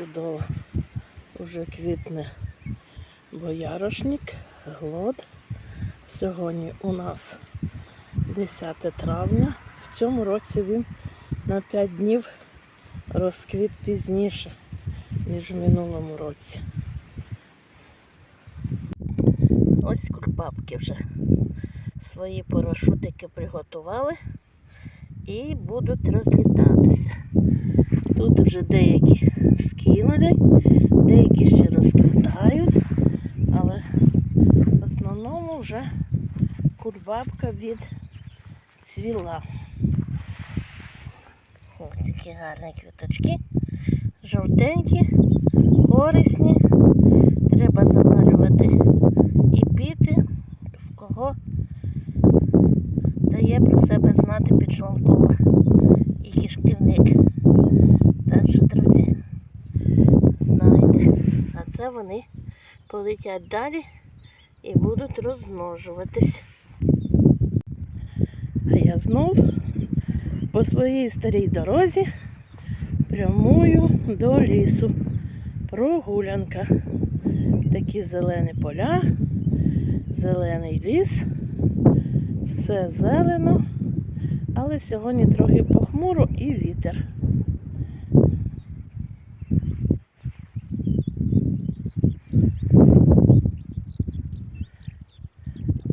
чудово. Уже квітне боярошник, глод. Сьогодні у нас 10 травня. В цьому році він на 5 днів розквіт пізніше, ніж в минулому році. Ось кульбабки вже свої парашутики приготували і будуть розлітатися. Тут вже деякі скинули, деякі ще розквітають, але в основному вже курбабка відцвіла. Ось такі гарні квіточки, жовтенькі, корисні. Це вони полетять далі і будуть розмножуватись. А я знов по своїй старій дорозі прямую до лісу. Прогулянка. Такі зелені поля, зелений ліс, все зелено, але сьогодні трохи похмуро і вітер.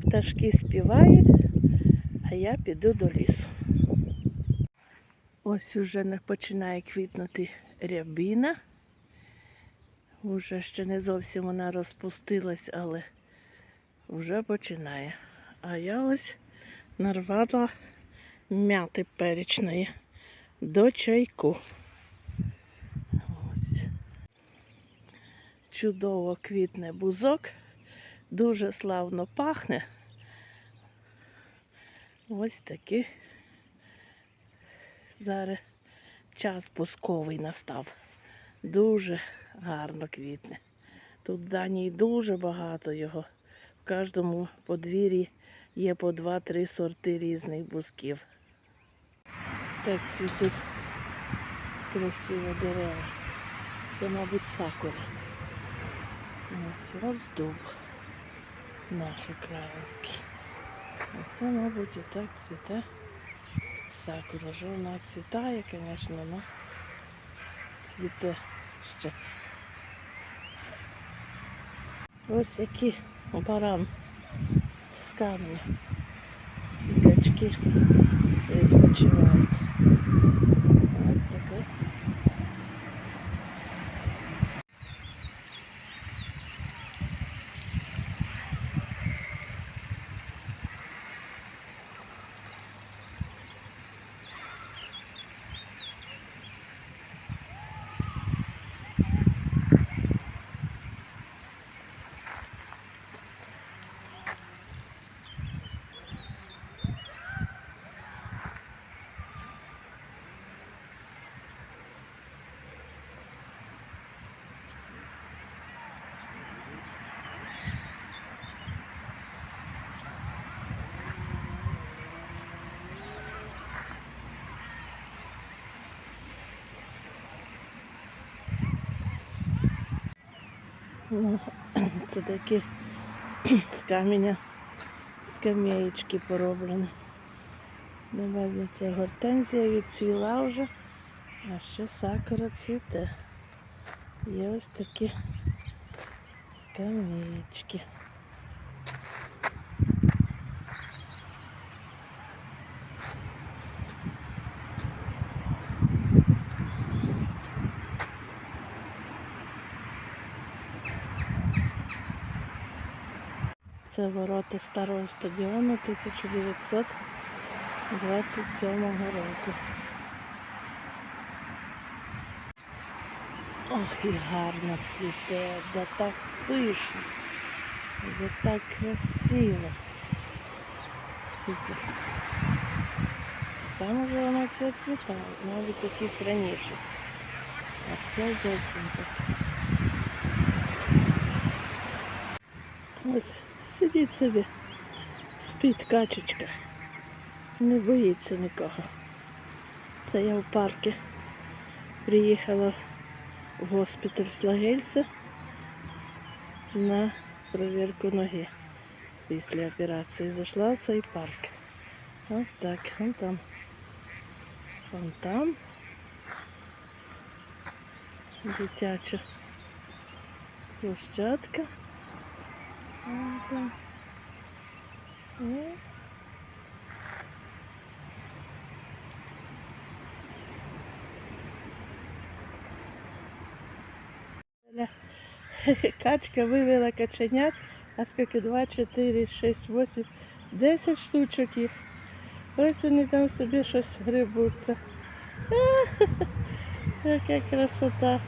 Пташки співають, а я піду до лісу. Ось уже починає квітнути рябина. Уже ще не зовсім вона розпустилась, але вже починає. А я ось нарвала м'яти перечної до чайку. Ось. Чудово квітне бузок, дуже славно пахне. Ось такий зараз час пусковий настав. Дуже гарно квітне. Тут в Данії дуже багато його. В кожному подвір'ї є по 2-3 сорти різних бузків. Ось Так цвітуть красиві дерева. Це, мабуть, сакура. Ось роздуб наш український. А це, мабуть, отак цвіте сакура. Вона цвітає, звісно, але цвіте ще. Ось який баран з камня. І качки відпочивають. Це такі з каменя скам'яєчки пороблені. Напевно, ця гортензія відцвіла вже, а ще сакура цвіте. Є ось такі скам'яєчки. Це ворота старого стадіону 1927 року. Ох, і гарно цвіте, да так пишно, да так красиво. Супер. Там уже воно все цвітає, навіть якісь раніше. А це зовсім так. Ось сидить собі, спить качечка. Не боїться нікого. Це я в парку приїхала в госпіталь Слагельця на перевірку ноги після операції. Зайшла в цей парк. Ось так, вон там. Дитяча площадка. Вон там. І Ля. Качка вивела каченят, а скільки 2, 4, 6, 8, 10 штучок їх. Ось вони там собі щось грибуться. Яка красота.